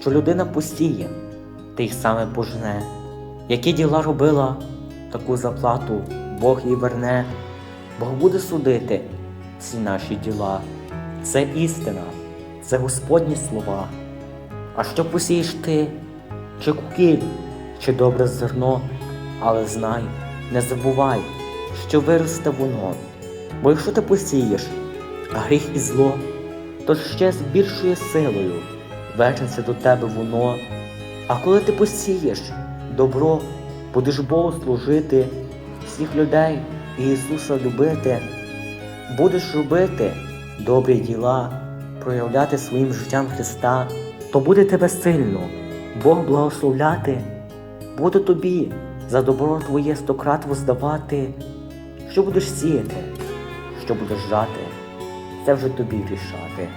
що людина посіє, ти й саме пожне. Які діла робила, таку заплату Бог їй верне, Бог буде судити всі наші діла. Це істина, це Господні слова. А що посієш ти, чи кукіль, чи добре зерно, але знай, не забувай, що виросте воно. Бо якщо ти посієш гріх і зло, то ще з більшою силою вернеться до тебе воно. А коли ти посієш добро, будеш Богу служити, всіх людей і Ісуса любити, будеш робити добрі діла, проявляти своїм життям Христа, то буде тебе сильно, Бог благословляти, буде тобі за добро твоє стократ воздавати, що будеш сіяти, що будеш жати, це вже тобі рішати.